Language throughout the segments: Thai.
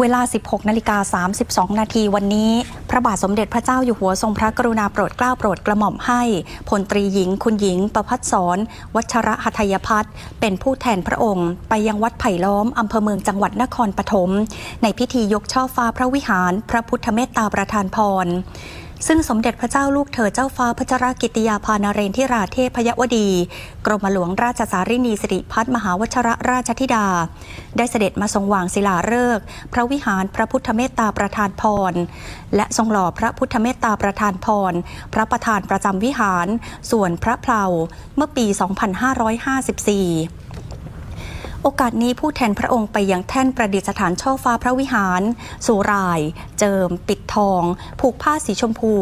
เวลา 16นาฬิกา32 นาทีวันนี้ พระบาทสมเด็จพระเจ้าอยู่หัวทรงพระกรุณาโปรดเกล้าโปรดกระหม่อมให้พลตรีหญิงคุณหญิง ประพัฒสอนวัชระหัตยพัฒน์เป็นผู้แทนพระองค์ ไปยังวัดไผ่ล้อม อำเภอเมืองจังหวัดนครปฐมในพิธียกช่อฟ้าพระวิหาร พระพุทธเมตตาประทานพรซึ่งสมเด็จพระเจ้าลูกเธอเจ้าฟ้าพัชรกิติยาภานเรนทิราเทพยวดี กรมหลวงราชสารินีสิริพัฒมหาวชระราชธิดา ได้เสด็จมาทรงวางศิลาฤกษ์พระวิหารพระพุทธเมตตาประธานพร และทรงหล่อพระพุทธเมตตาประธานพร พระประธานประจำวิหาร ส่วนพระเพลาเมื่อปี 2554โอกาสนี้ผู้แทนพระองค์ไปยังแท่นประดิษฐานช่อฟ้าพระวิหาร สุราย เจิม ปิดทอง ผูกผ้าสีชมพู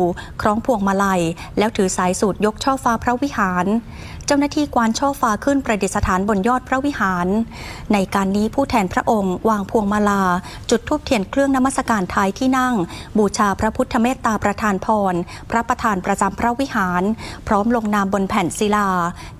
คล้องพวงมาลัย แล้วถือสายสูตรยกช่อฟ้าพระวิหาร จ้าหน้าที่กวานช่อฟ้าขึ้นประดิษฐานบนยอดพระวิหาร ในการนี้ผู้แทนพระองค์ วางพวงมาลา จุดธูปเทียนเครื่องนมัสการท้ายที่นั่ง บูชาพระพุทธเมตตาประธานพร พระประธานประจำพระวิหาร พร้อมลงนามบนแผ่นศิลา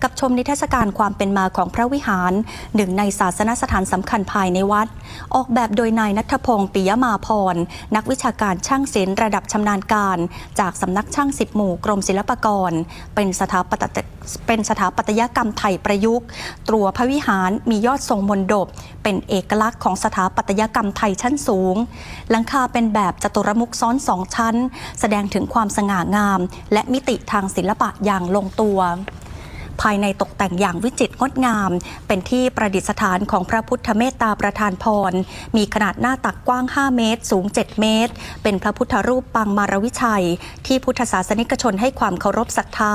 กับชมนิทรรศการความเป็นมาของพระวิหาร หนึ่งในศาสนสถานสำคัญภายในวัด ออกแบบโดยนายนัทพงศ์ปิยมาพร นักวิชาการช่างศิลป์ระดับชำนาญการ จากสำนักช่างสิบหมู่กรมศิลปากร เป็นสถาปัตย์ เป็นสถาปัตยกรรมไทยประยุกต์ ตัวพระวิหารมียอดทรงมนดบ เป็นเอกลักษณ์ของสถาปัตยกรรมไทยชั้นสูง หลังคาเป็นแบบจัตุรมุขซ้อนสองชั้น แสดงถึงความสง่างาม และมิติทางศิลปะอย่างลงตัว ภายในตกแต่งอย่างวิจิตรงดงาม เป็นที่ประดิษฐานของพระพุทธเมตตาประธานพร มีขนาดหน้าตักกว้าง 5 เมตร สูง 7 เมตร เป็นพระพุทธรูปปางมารวิชัย ที่พุทธศาสนิกชนให้ความเคารพศรัทธา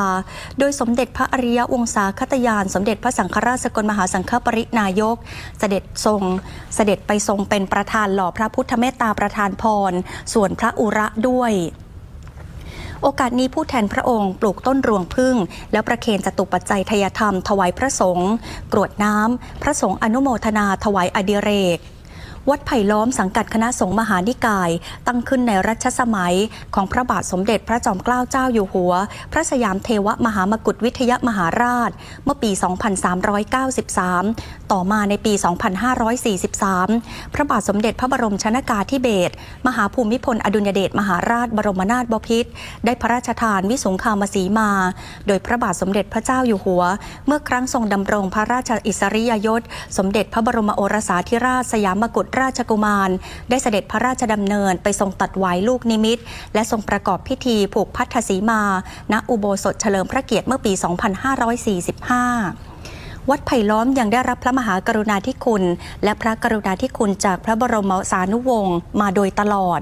โดยสมเด็จพระอริยวงศาคตยาน สมเด็จพระสังฆราชสกลมหาสังฆปรินายก เสด็จทรง เสด็จไปทรงเป็นประธานหล่อพระพุทธเมตตาประธานพร ส่วนพระอุระด้วย โอกาสนี้ผู้แทนพระองค์ปลูกต้นรวงพึ่ง แล้วประเคนจตุปัจจัยทยธรรมถวายพระสงฆ์กรวดน้ำพระสงฆ์อนุโมทนาถวายอดิเรก วัดไผ่ล้อมสังกัดคณะสงฆ์มหานิกาย ตั้งขึ้นในรัชสมัยของพระบาทสมเด็จพระจอมเกล้าเจ้าอยู่หัว พระสยามเทวมหามกุฏวิทยมหาราช เมื่อปี 2393 ต่อมาในปี 2543 พระบาทสมเด็จพระบรมชนากาธิเบศรมหาภูมิพลอดุลยเดชมหาราชบรมนาถบพิตรได้พระราชทานวิสุงคามสีมา โดยพระบาทสมเด็จพระเจ้าอยู่หัว เมื่อครั้งทรงดำรงพระราชอิสริยยศ สมเด็จพระบรมโอรสาธิราชสยามกุฎราชกุมาร ได้เสด็จพระราชดำเนินไปทรงตัดไว้ลูกนิมิต และทรงประกอบพิธีผูกพัทธสีมา ณ อุโบสถเฉลิมพระเกียรติเมื่อปี 2545วัดไผ่ล้อมยังได้รับพระมหากรุณาธิคุณ และพระกรุณาธิคุณจากพระบรมสานุวงศ์มาโดยตลอด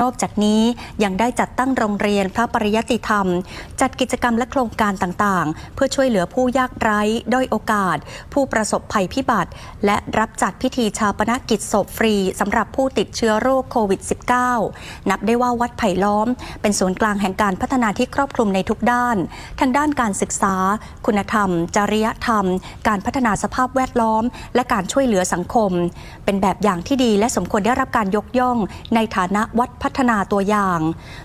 นอกจากนี้ยังได้จัดตั้งโรงเรียนพระปริยติธรรม จัดกิจกรรมและโครงการต่างๆ เพื่อช่วยเหลือผู้ยากไร้ด้อยโอกาส ผู้ประสบภัยพิบัติ และรับจัดพิธีชาปนกิจศพฟรีสำหรับผู้ติดเชื้อโรคโควิด -19 นับได้ว่าวัดไผ่ล้อม เป็นศูนย์กลางแห่งการพัฒนาที่ครอบคลุมในทุกด้าน ทั้งด้านการศึกษา คุณธรรม จริยธรรม การพัฒนาสภาพแวดล้อม และการช่วยเหลือสังคม เป็นแบบอย่างที่ดีและสมควรได้รับการยกย่อง ในฐานะวัดพัฒนาตัวอย่าง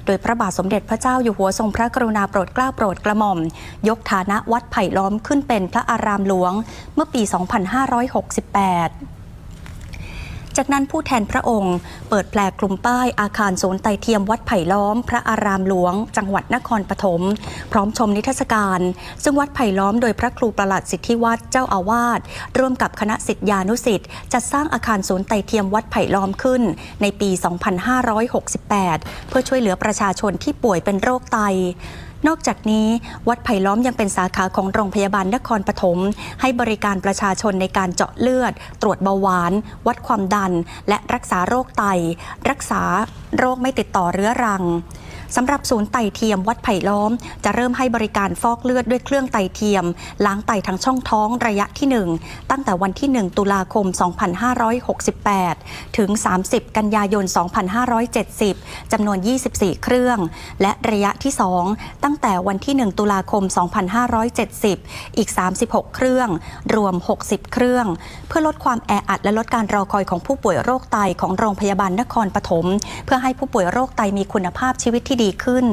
โดยพระบาทสมเด็จพระเจ้าอยู่หัวทรงพระกรุณาโปรดเกล้าโปรดกระหม่อม ยกฐานะวัดไผ่ล้อมขึ้นเป็นพระอารามหลวง เมื่อปี 2568 จากนั้นผู้แทนพระองค์ เปิดแปลกลุ่มป้ายอาคารศูนย์ไตเทียมวัดไผ่ล้อม พระอารามหลวง จังหวัดนครปฐมพร้อมชมนิทรรศการ ซึ่งวัดไผ่ล้อมโดยพระครูประหลัดสิทธิวัฒน์เจ้าอาวาสร่วมกับคณะสิทธิานุสิทธิ์จัดสร้างอาคารศูนย์ไตเทียมวัดไผ่ล้อมขึ้น ในปี 2568 เพื่อช่วยเหลือประชาชนที่ป่วยเป็นโรคไต นอกจากนี้ วัดไผ่ล้อมยังเป็นสาขาของโรงพยาบาลนครปฐมให้บริการประชาชนในการเจาะเลือด ตรวจเบาหวาน วัดความดัน และรักษาโรคไต รักษาโรคไม่ติดต่อเรื้อรัง สำหรับศูนย์ไตเทียมวัดไผ่ล้อม จะเริ่มให้บริการฟอกเลือดด้วยเครื่องไตเทียม ล้างไตทางช่องท้องระยะที่ 1 ตั้งแต่วันที่ 1 ตุลาคม 2568 ถึง 30 กันยายน 2570 จำนวน 24 เครื่อง และระยะที่ 2 ตั้งแต่วันที่ 1 ตุลาคม 2570 อีก 36 เครื่อง รวม 60 เครื่อง เพื่อลดความแออัดและลดการรอคอยของผู้ป่วยโรคไตของโรงพยาบาลนครปฐมเพื่อให้ผู้ป่วยโรคไตมีคุณภาพชีวิตที่ดีดีขึ้น